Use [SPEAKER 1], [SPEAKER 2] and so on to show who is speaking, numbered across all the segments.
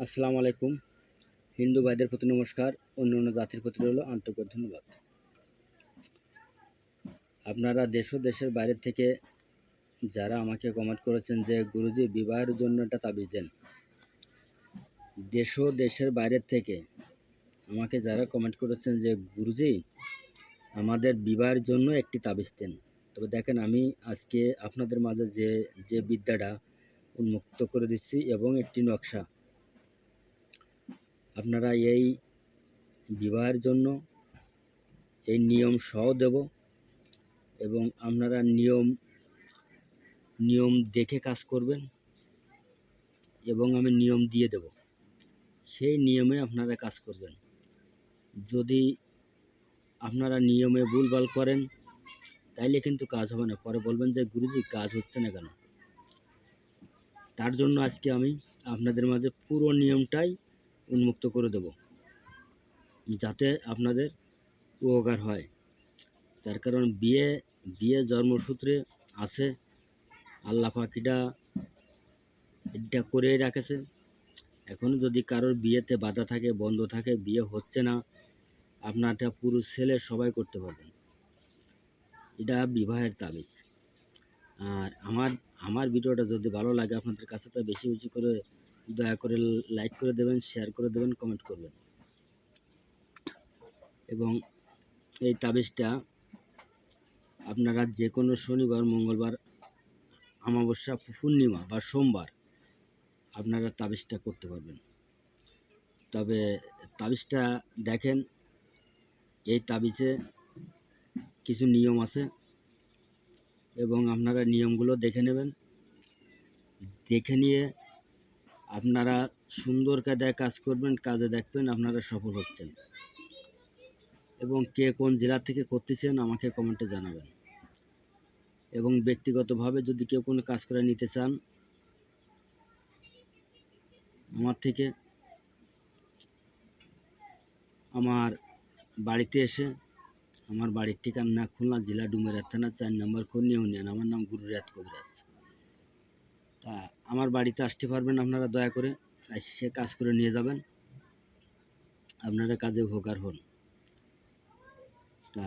[SPEAKER 1] আসসালামু আলাইকুম। হিন্দু ভাইদের প্রতি নমস্কার, অন্য অন্য জাতির প্রতি রইল আন্তরিক ধন্যবাদ। আপনারা দেশ দেশের বাইরে থেকে যারা আমাকে কমেন্ট করেছেন যে, গুরুজি, বিবাহের জন্য একটা তাবিজ দেন। দেশ দেশের বাইরের থেকে আমাকে যারা কমেন্ট করেছেন যে, গুরুজি, আমাদের বিবাহের জন্য একটি তাবিজ দেন। তবে দেখেন, আমি আজকে আপনাদের মাঝে যে যে বিদ্যাটা উন্মুক্ত করে দিচ্ছি এবং একটি নকশা। আপনারা এই বিবাহের জন্য এই নিয়ম সহ দেব এবং আপনারা নিয়ম নিয়ম দেখে কাজ করবেন এবং আমি নিয়ম দিয়ে দেব। সেই নিয়মে আপনারা কাজ করবেন। যদি আপনারা নিয়মে ভুলভাল করেন, তাইলে কিন্তু কাজ হবে না। পরে বলবেন যে, গুরুজি, কাজ হচ্ছে না কেন? তার জন্য আজকে আমি আপনাদের মাঝে পুরো নিয়মটাই উন্মুক্ত করে দেব, যাতে আপনাদের উপকার হয়। তার কারণ বিয়ে বিয়ে জন্মসূত্রে আছে, আল্লাহ পাখিটা এটা করেই রাখেছে। এখন যদি কারোর বিয়েতে বাধা থাকে, বন্ধ থাকে, বিয়ে হচ্ছে না, আপনারটা পুরুষ ছেলে সবাই করতে পারবেন। এটা বিবাহের তাবিজ। আর আমার আমার ভিডিওটা যদি ভালো লাগে, আপনাদের কাছে তো বেশি বেশি করে দয়া করে লাইক করে দেবেন শেয়ার করে দেবেন কমেন্ট করবেন। এবং এই তাবিজটা আপনারা যে কোনো শনিবার, মঙ্গলবার, অমাবস্যা, পূর্ণিমা বা সোমবার আপনারা তাবিজটা করতে পারবেন। তবে তাবিজটা দেখেন, এই তাবিজে কিছু নিয়ম আছে এবং আপনারা নিয়মগুলো দেখে নেবেন। দেখে নিয়ে আপনারা সুন্দর কায়দায় কাজ করবেন, কাজে দেখবেন আপনারা সফল হচ্ছেন। এবং কে কোন জেলা থেকে করতেছেন আমাকে কমেন্টে জানাবেন। এবং ব্যক্তিগতভাবে যদি কেউ কোনো কাজ করে নিতে চান, আমার থেকে আমার বাড়িতে এসে, আমার বাড়ির ঠিকানা খুলনা, জেলা ডুমেরা থানা, চার নম্বর কোন ইউনিয়ন। আমার নাম গুরু রিয়াদ কবিরাজ। তা আমার বাড়িতে আসতে পারবেন আপনারা, দয়া করে। সে কাজ করে নিয়ে যাবেন। আপনারা কাজে উপকার হন। তা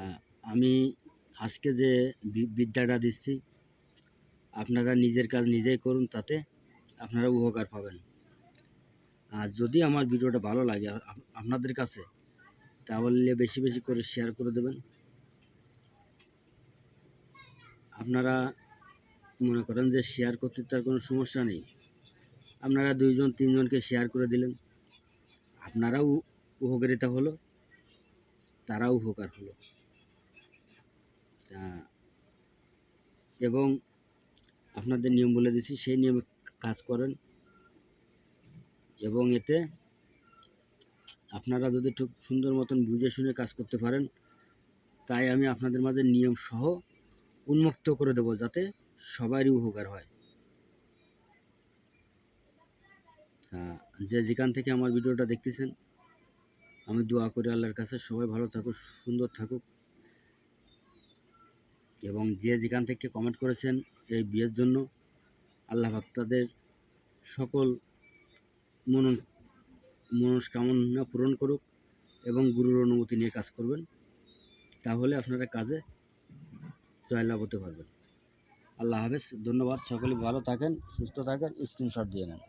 [SPEAKER 1] আমি আজকে যে বিদ্যাটা দিচ্ছি, আপনারা নিজের কাজ নিজেই করুন, তাতে আপনারা উপকার পাবেন। আর যদি আমার ভিডিওটা ভালো লাগে আপনাদের কাছে, তাহলে বেশি বেশি করে শেয়ার করে দেবেন। আপনারা মনে করেন যে শেয়ার করতে তার কোনো সমস্যা নেই। আপনারা দুইজন, তিনজনকে শেয়ার করে দিলেন। আপনারাও উপকারিতা হলো তারাও উপকার হলো। এবং আপনাদের নিয়ম বলে দিচ্ছি সেই নিয়মে কাজ করেন। এবং এতে আপনারা যদি খুব সুন্দর মতন বুঝে শুনে কাজ করতে পারেন, তাই আমি আপনাদের মাঝে নিয়ম সহ উন্মুক্ত করে দেবো যাতে সবারই উপকার হয়। যে যেখান থেকে আমার ভিডিওটা দেখতেছেন, আমি দোয়া করি আল্লাহর কাছে, সবাই ভালো থাকুক, সুন্দর থাকুক। এবং যে যেখান থেকে কমেন্ট করেছেন এই বিয়ের জন্য, আল্লাহ পাক তাদের সকল মন, মনস্কামনা পূরণ করুক এবং গুরুর অনুমতি নিয়ে কাজ করবেন। তাহলে আপনারা কাজে জয়লাভ হতে পারবেন। আল্লাহ হাফেজ। ধন্যবাদ। সকলে ভালো থাকেন সুস্থ থাকেন স্ক্রিনশট দিয়ে নেন।